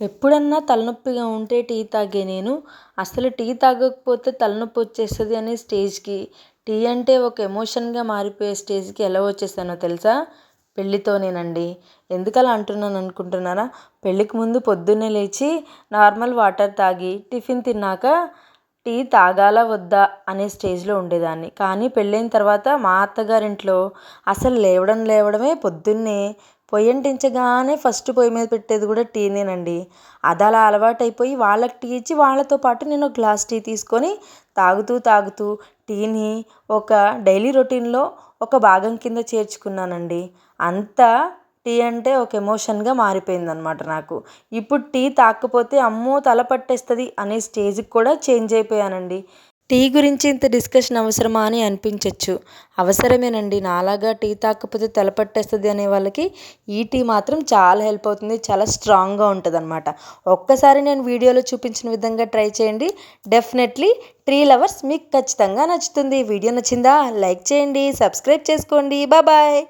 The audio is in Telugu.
ఎప్పుడన్నా తలనొప్పిగా ఉంటే టీ తాగే నేను. అసలు టీ తాగకపోతే తలనొప్పి వచ్చేస్తుంది అనే స్టేజ్కి. టీ అంటే ఒక ఎమోషన్గా మారిపోయే స్టేజ్కి ఎలా వచ్చేసానో తెలుసా? పెళ్ళితోనేనండి. ఎందుకు అలా అంటున్నాను అనుకుంటున్నారా? పెళ్ళికి ముందు పొద్దున్నే లేచి నార్మల్ వాటర్ తాగి టిఫిన్ తిన్నాక టీ తాగాలా వద్దా అనే స్టేజ్లో ఉండేదాన్ని. కానీ పెళ్ళైన తర్వాత మా అత్తగారింట్లో అసలు లేవడం లేవడమే పొద్దున్నే పొయ్యి అంటించగానే ఫస్ట్ పొయ్యి మీద పెట్టేది కూడా టీనేనండి. అది అలా అలవాటైపోయి వాళ్ళకి టీ ఇచ్చి వాళ్ళతో పాటు నేను ఒక గ్లాస్ టీ తీసుకొని తాగుతూ తాగుతూ టీని ఒక డైలీ రొటీన్లో ఒక భాగం కింద చేర్చుకున్నానండి. అంతా టీ అంటే ఒక ఎమోషన్గా మారిపోయిందనమాట నాకు. ఇప్పుడు టీ తాకపోతే అమ్మో తల పట్టేస్తుంది అనే స్టేజ్కి కూడా చేంజ్ అయిపోయానండి. టీ గురించి ఇంత డిస్కషన్ అవసరమా అని అనిపించవచ్చు అవసరమేనండి. నాలాగా టీ తాకపోతే తలపట్టేస్తుంది అనే వాళ్ళకి ఈ టీ మాత్రం చాలా హెల్ప్ అవుతుంది. చాలా స్ట్రాంగ్గా ఉంటుంది అనమాట ఒక్కసారి నేను వీడియోలో చూపించిన విధంగా ట్రై చేయండి. డెఫినెట్లీ టీ లవర్స్ మీకు ఖచ్చితంగా నచ్చుతుంది. వీడియో నచ్చిందా? లైక్ చేయండి. సబ్స్క్రైబ్ చేసుకోండి. బాయ్.